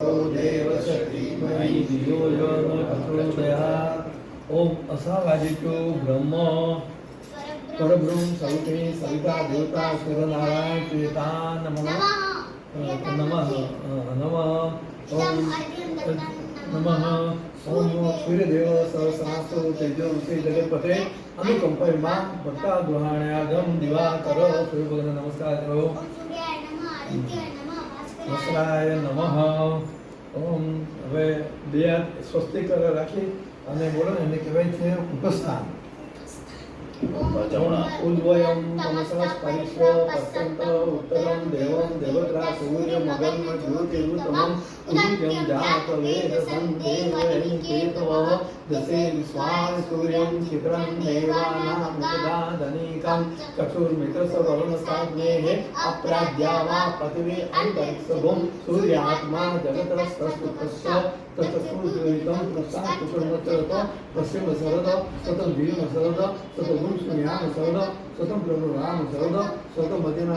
ॐ असावादित्यो ब्रह्म। परब्रह्म सविते सविता देवता सूर्यनारायण प्रियता नमः। नमः। नमः। ॐ नमः। ॐ सूर्यदेव सहस्रास्तु तेजो श्री जगत्पते। अनुकंपय माँ भक्ता गृहाण्यागम दिवाकर। सूर्यभगवान नमस्कार करो। વસ્ત્રાય નમઃ. ઓમ હવે બે હાથ સ્વસ્તિક રાખી અને બોલો એને કહેવાય છે ઉપસ્થાન. बचवणा उद्वयं तमसस्परिष्व पश्यन्त उत्तरं देवं देवत्रा सूर्यमगं ज्योतिरुतमं उदित्यं जातवेदसं तेजयन्तेतवः दशे विश्वान् सूर्यं शिखरं देवानामुदाधनीकं चक्षुर्मित्रसवर्णसाग्नेः अप्राद्या वा पृथिवी अन्तरिक्षभुं सूर्यात्मा जगतस्तस्तुतस्य ततस्तु दुरितं प्रसाद कुशलत्र पश्चिमसरद तत भीमसरद तत ಪುರುಷನು ಯಾನು ಸರದ ಸ್ವತಂ ಪ್ರಭು ರಾಮ ಸರದ ಸ್ವತಂ ಮದಿನ